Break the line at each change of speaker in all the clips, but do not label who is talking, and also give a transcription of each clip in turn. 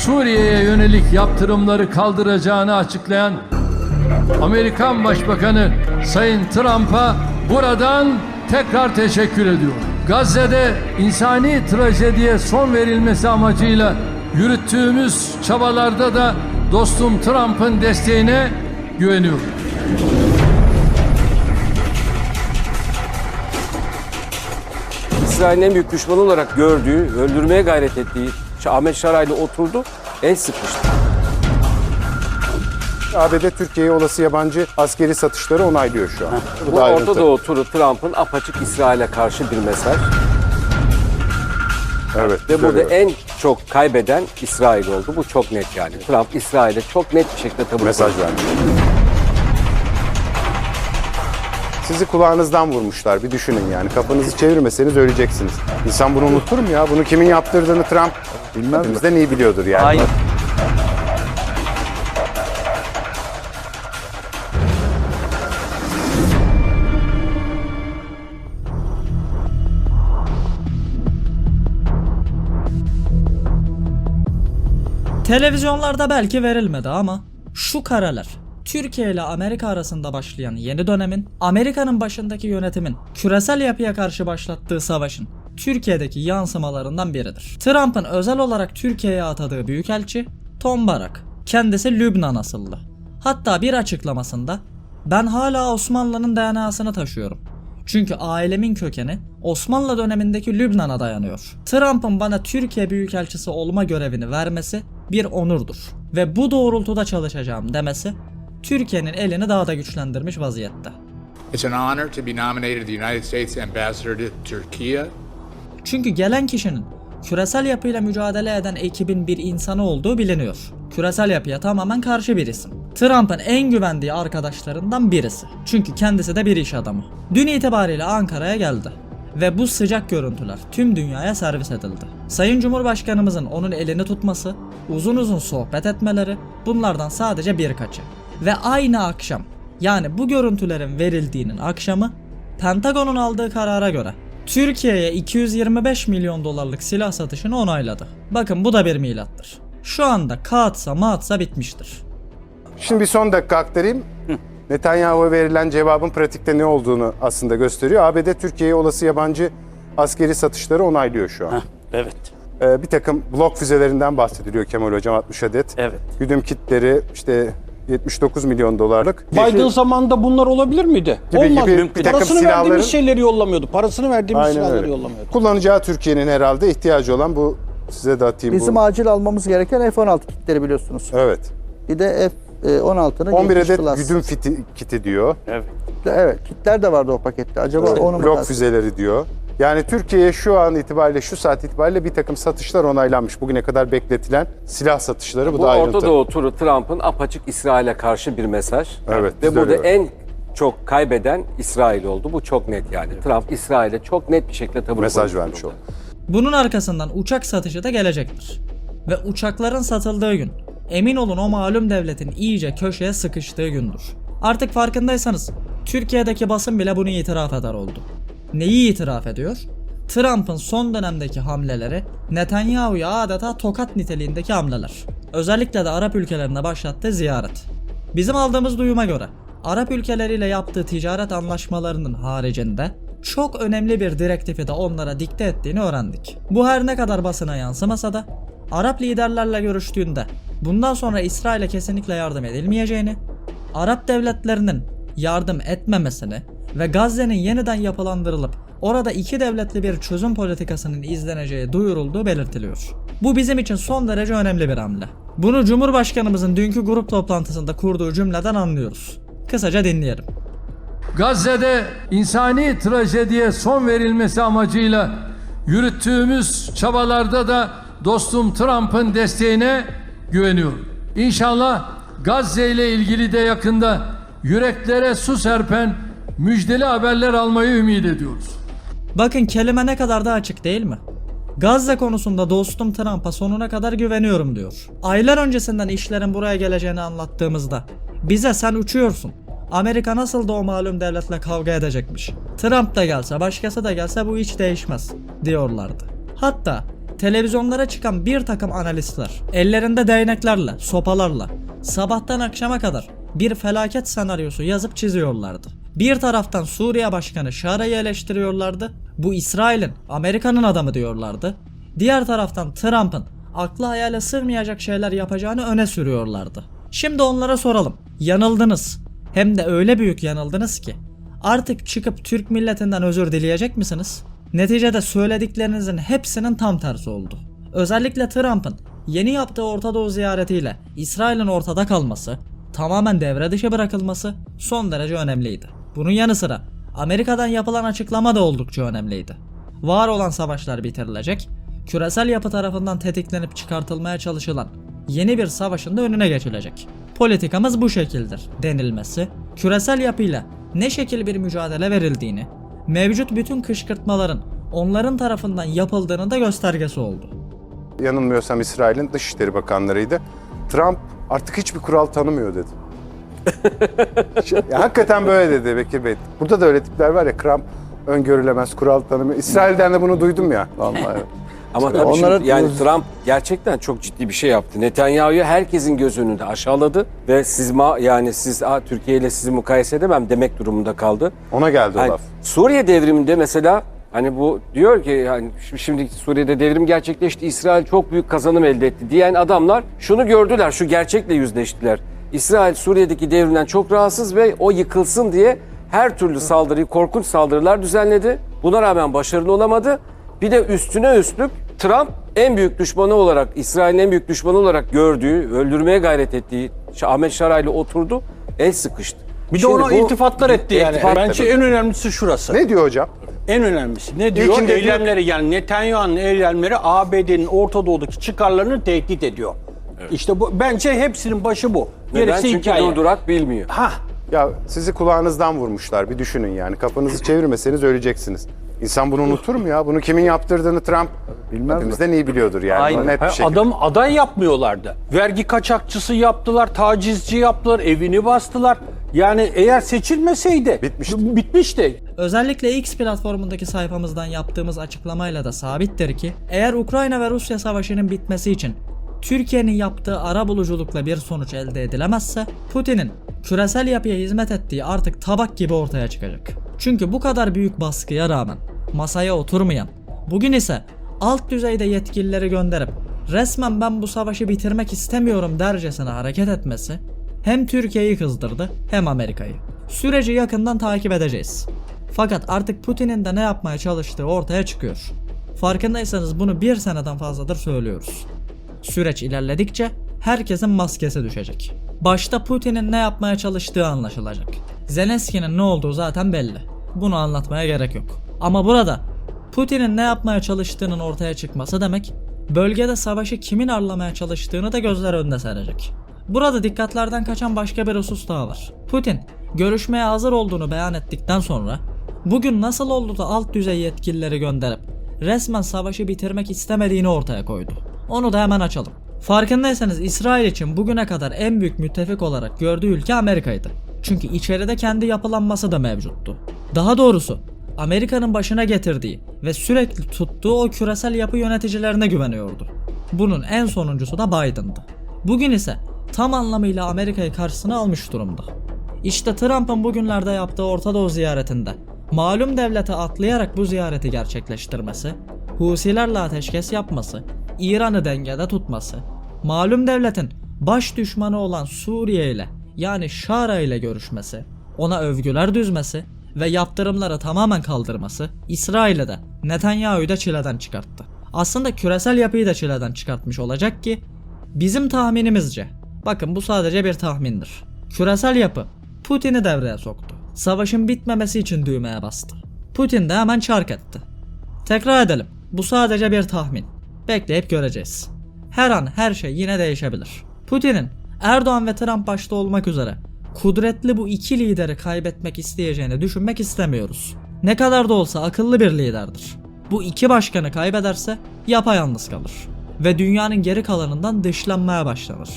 Suriye'ye yönelik yaptırımları kaldıracağını açıklayan Amerikan Başbakanı Sayın Trump'a buradan tekrar teşekkür ediyorum. Gazze'de insani trajediye son verilmesi amacıyla yürüttüğümüz çabalarda da dostum Trump'ın desteğine güveniyorum.
İsrail'in en büyük düşmanı olarak gördüğü, öldürmeye gayret ettiği Ahmet Şaray'la oturdu, el sıkıştı.
ABD Türkiye'ye olası yabancı askeri satışları onaylıyor şu an. Bu,
Bu
da
Orta
ayrıntı.
Doğu turu Trump'ın apaçık İsrail'e karşı bir mesaj.
Evet.
Ve burada en çok kaybeden İsrail oldu. Bu çok net yani. Trump İsrail'e çok net bir şekilde tavır
mesaj
koydu.
Sizi kulağınızdan vurmuşlar. Bir düşünün yani. Kafanızı çevirmeseniz öleceksiniz. İnsan bunu unutur mu ya? Bunu kimin yaptırdığını Trump bilmez bizden iyi biliyordur yani.
Hayır. Televizyonlarda belki verilmedi ama şu kareler Türkiye ile Amerika arasında başlayan yeni dönemin, Amerika'nın başındaki yönetimin küresel yapıya karşı başlattığı savaşın Türkiye'deki yansımalarından biridir. Trump'ın özel olarak Türkiye'ye atadığı büyükelçi Tom Barak. Kendisi Lübnan asıllı. Hatta bir açıklamasında ben hala Osmanlı'nın DNA'sını taşıyorum. Çünkü ailemin kökeni Osmanlı dönemindeki Lübnan'a dayanıyor. Trump'ın bana Türkiye Büyükelçisi olma görevini vermesi bir onurdur. Ve bu doğrultuda çalışacağım demesi Türkiye'nin elini daha da güçlendirmiş vaziyette.
It's an honor to be nominated the United States Ambassador to Turkey.
Çünkü gelen kişinin küresel yapıyla mücadele eden ekibin bir insanı olduğu biliniyor. Küresel yapıya tamamen karşı bir isim. Trump'ın en güvendiği arkadaşlarından birisi. Çünkü kendisi de bir iş adamı. Dün itibariyle Ankara'ya geldi. Ve bu sıcak görüntüler tüm dünyaya servis edildi. Sayın Cumhurbaşkanımızın onun elini tutması, uzun uzun sohbet etmeleri bunlardan sadece birkaçı. Ve aynı akşam yani bu görüntülerin verildiğinin akşamı Pentagon'un aldığı karara göre Türkiye'ye 225 milyon dolarlık silah satışını onayladı. Bakın bu da bir milattır. Şu anda kağıtsa mağatsa bitmiştir.
Şimdi bir son dakika aktarayım. Netanyahu'ya verilen cevabın pratikte ne olduğunu aslında gösteriyor. ABD Türkiye'ye olası yabancı askeri satışları onaylıyor şu an.
Evet.
Ee, bir takım blok füzelerinden bahsediliyor Kemal Hocam 60 adet.
Evet.
Güdüm kitleri işte 79 milyon dolarlık.
Biden zamanında bunlar olabilir miydi?
Gibi
Olmadı.
gibi bir takım
Parasını
silahların-
verdiğimiz şeyleri yollamıyordu. Parasını verdiğimiz
Aynen
silahları
öyle.
yollamıyordu.
Kullanacağı Türkiye'nin herhalde ihtiyacı olan bu size de atayım
Bizim
bu.
acil almamız gereken F-16 kitleri biliyorsunuz.
Evet.
Bir de F-16'nın
11
geçiş
adet
class.
güdüm fiti, kiti diyor.
Evet.
Evet, kitler de vardı o pakette. Acaba onu mu
Blok füzeleri diyor. Yani Türkiye'ye şu an itibariyle, şu saat itibariyle bir takım satışlar onaylanmış. Bugüne kadar bekletilen silah satışları bu,
Bu
da ayrıntı.
Orta Doğu turu Trump'ın apaçık İsrail'e karşı bir mesaj.
Evet,
Ve burada
öyle
en çok kaybeden İsrail oldu. Bu çok net yani. Trump İsrail'e çok net bir şekilde tavır
Mesaj vermiş oldu.
Bunun arkasından uçak satışı da gelecektir. Ve uçakların satıldığı gün emin olun o malum devletin iyice köşeye sıkıştığı gündür. Artık farkındaysanız Türkiye'deki basın bile bunu itiraf eder oldu. Neyi itiraf ediyor? Trump'ın son dönemdeki hamleleri Netanyahu'ya adeta tokat niteliğindeki hamleler. Özellikle de Arap ülkelerine başlattığı ziyaret. Bizim aldığımız duyuma göre Arap ülkeleriyle yaptığı ticaret anlaşmalarının haricinde çok önemli bir direktifi de onlara dikte ettiğini öğrendik. Bu her ne kadar basına yansımasa da Arap liderlerle görüştüğünde bundan sonra İsrail'e kesinlikle yardım edilmeyeceğini, Arap devletlerinin yardım etmemesini ve Gazze'nin yeniden yapılandırılıp orada iki devletli bir çözüm politikasının izleneceği duyurulduğu belirtiliyor. Bu bizim için son derece önemli bir hamle. Bunu Cumhurbaşkanımızın dünkü grup toplantısında kurduğu cümleden anlıyoruz. Kısaca dinleyelim.
Gazze'de insani trajediye son verilmesi amacıyla yürüttüğümüz çabalarda da dostum Trump'ın desteğine güveniyorum. İnşallah Gazze ile ilgili de yakında yüreklere su serpen müjdeli haberler almayı ümit ediyoruz.
Bakın kelime ne kadar da açık değil mi? Gazze konusunda dostum Trump'a sonuna kadar güveniyorum diyor. Aylar öncesinden işlerin buraya geleceğini anlattığımızda bize sen uçuyorsun. Amerika nasıl da o malum devletle kavga edecekmiş. Trump da gelse başkası da gelse bu hiç değişmez diyorlardı. Hatta televizyonlara çıkan bir takım analistler ellerinde değneklerle, sopalarla sabahtan akşama kadar bir felaket senaryosu yazıp çiziyorlardı. Bir taraftan Suriye Başkanı Şara'yı eleştiriyorlardı. Bu İsrail'in, Amerika'nın adamı diyorlardı. Diğer taraftan Trump'ın aklı hayale sığmayacak şeyler yapacağını öne sürüyorlardı. Şimdi onlara soralım. Yanıldınız. Hem de öyle büyük yanıldınız ki. Artık çıkıp Türk milletinden özür dileyecek misiniz? Neticede söylediklerinizin hepsinin tam tersi oldu. Özellikle Trump'ın yeni yaptığı Orta Doğu ziyaretiyle İsrail'in ortada kalması, tamamen devre dışı bırakılması son derece önemliydi. Bunun yanı sıra Amerika'dan yapılan açıklama da oldukça önemliydi. Var olan savaşlar bitirilecek, küresel yapı tarafından tetiklenip çıkartılmaya çalışılan yeni bir savaşın da önüne geçilecek. Politikamız bu şekildir denilmesi, küresel yapıyla ne şekil bir mücadele verildiğini, mevcut bütün kışkırtmaların onların tarafından yapıldığını da göstergesi oldu.
Yanılmıyorsam İsrail'in Dışişleri Bakanlarıydı. Trump artık hiçbir kural tanımıyor dedi. ya, hakikaten böyle dedi Bekir Bey. Burada da öyle tipler var ya Trump öngörülemez, kural tanımıyor. İsrail'den de bunu duydum ya.
Vallahi.
Ama tabii
Onlara-
şimdi yani Trump gerçekten çok ciddi bir şey yaptı. Netanyahu'yu herkesin göz önünde aşağıladı ve siz ma yani siz Aa, Türkiye ile sizi mukayese edemem demek durumunda kaldı.
Ona geldi o
Yani
laf.
Suriye devriminde mesela hani bu diyor ki yani şi- şimdi Suriye'de devrim gerçekleşti. İsrail çok büyük kazanım elde etti diyen adamlar şunu gördüler, şu gerçekle yüzleştiler. İsrail Suriye'deki devrimden çok rahatsız ve o yıkılsın diye her türlü saldırıyı, korkunç saldırılar düzenledi. Buna rağmen başarılı olamadı. Bir de üstüne üstlük Trump en büyük düşmanı olarak, İsrail'in en büyük düşmanı olarak gördüğü, öldürmeye gayret ettiği Ahmet Şaray'la oturdu, el sıkıştı.
Bir de
Şimdi
ona
bu-
iltifatlar etti yani.
İltifat
Bence
tabii.
en önemlisi şurası.
Ne diyor hocam?
En önemlisi. Ne diyor?
İlkinde diyor-
eylemleri yani Netanyahu'nun eylemleri ABD'nin Orta Doğu'daki çıkarlarını tehdit ediyor. İşte bu bence hepsinin başı bu.
Neden?
Gerisi
Çünkü
hikaye.
durdurak bilmiyor.
Ha,
Ya sizi kulağınızdan vurmuşlar bir düşünün yani. Kafanızı çevirmeseniz öleceksiniz. İnsan bunu unutur mu ya? Bunu kimin yaptırdığını Trump
Bilmez mi?
hepimizden iyi biliyordur yani.
Aynen.
Net bir şekilde.
adam aday yapmıyorlardı. Vergi kaçakçısı yaptılar, tacizci yaptılar, evini bastılar. Yani eğer seçilmeseydi
Bitmişti.
bitmişti.
Özellikle X platformundaki sayfamızdan yaptığımız açıklamayla da sabittir ki eğer Ukrayna ve Rusya savaşının bitmesi için Türkiye'nin yaptığı ara buluculukla bir sonuç elde edilemezse Putin'in küresel yapıya hizmet ettiği artık tabak gibi ortaya çıkacak. Çünkü bu kadar büyük baskıya rağmen masaya oturmayan, bugün ise alt düzeyde yetkilileri gönderip resmen ben bu savaşı bitirmek istemiyorum dercesine hareket etmesi hem Türkiye'yi kızdırdı hem Amerika'yı. Süreci yakından takip edeceğiz. Fakat artık Putin'in de ne yapmaya çalıştığı ortaya çıkıyor. Farkındaysanız bunu bir seneden fazladır söylüyoruz. Süreç ilerledikçe herkesin maskesi düşecek. Başta Putin'in ne yapmaya çalıştığı anlaşılacak. Zelenski'nin ne olduğu zaten belli. Bunu anlatmaya gerek yok. Ama burada Putin'in ne yapmaya çalıştığının ortaya çıkması demek, bölgede savaşı kimin arlamaya çalıştığını da gözler önüne serecek. Burada dikkatlerden kaçan başka bir husus daha var. Putin, görüşmeye hazır olduğunu beyan ettikten sonra, bugün nasıl oldu da alt düzey yetkilileri gönderip resmen savaşı bitirmek istemediğini ortaya koydu. Onu da hemen açalım. Farkındaysanız İsrail için bugüne kadar en büyük müttefik olarak gördüğü ülke Amerika'ydı. Çünkü içeride kendi yapılanması da mevcuttu. Daha doğrusu Amerika'nın başına getirdiği ve sürekli tuttuğu o küresel yapı yöneticilerine güveniyordu. Bunun en sonuncusu da Biden'dı. Bugün ise tam anlamıyla Amerika'yı karşısına almış durumda. İşte Trump'ın bugünlerde yaptığı Orta Doğu ziyaretinde malum devlete atlayarak bu ziyareti gerçekleştirmesi, Husilerle ateşkes yapması, İran'ı dengede tutması, malum devletin baş düşmanı olan Suriye ile yani Şara ile görüşmesi, ona övgüler düzmesi ve yaptırımları tamamen kaldırması İsrail'e de Netanyahu'yu da çileden çıkarttı. Aslında küresel yapıyı da çileden çıkartmış olacak ki bizim tahminimizce bakın bu sadece bir tahmindir. Küresel yapı Putin'i devreye soktu. Savaşın bitmemesi için düğmeye bastı. Putin de hemen çark etti. Tekrar edelim. Bu sadece bir tahmin. Bekleyip göreceğiz. Her an her şey yine değişebilir. Putin'in Erdoğan ve Trump başta olmak üzere kudretli bu iki lideri kaybetmek isteyeceğini düşünmek istemiyoruz. Ne kadar da olsa akıllı bir liderdir. Bu iki başkanı kaybederse yapayalnız kalır ve dünyanın geri kalanından dışlanmaya başlanır.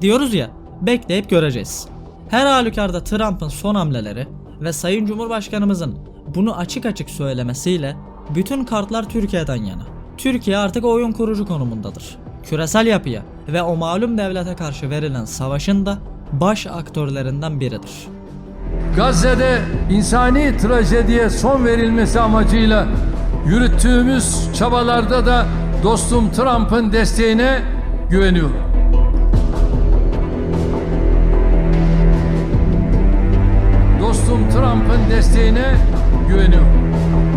Diyoruz ya, bekleyip göreceğiz. Her halükarda Trump'ın son hamleleri ve Sayın Cumhurbaşkanımızın bunu açık açık söylemesiyle bütün kartlar Türkiye'den yana. Türkiye artık oyun kurucu konumundadır. Küresel yapıya ve o malum devlete karşı verilen savaşın da baş aktörlerinden biridir.
Gazze'de insani trajediye son verilmesi amacıyla yürüttüğümüz çabalarda da dostum Trump'ın desteğine güveniyorum. dostum Trump'ın desteğine güveniyorum.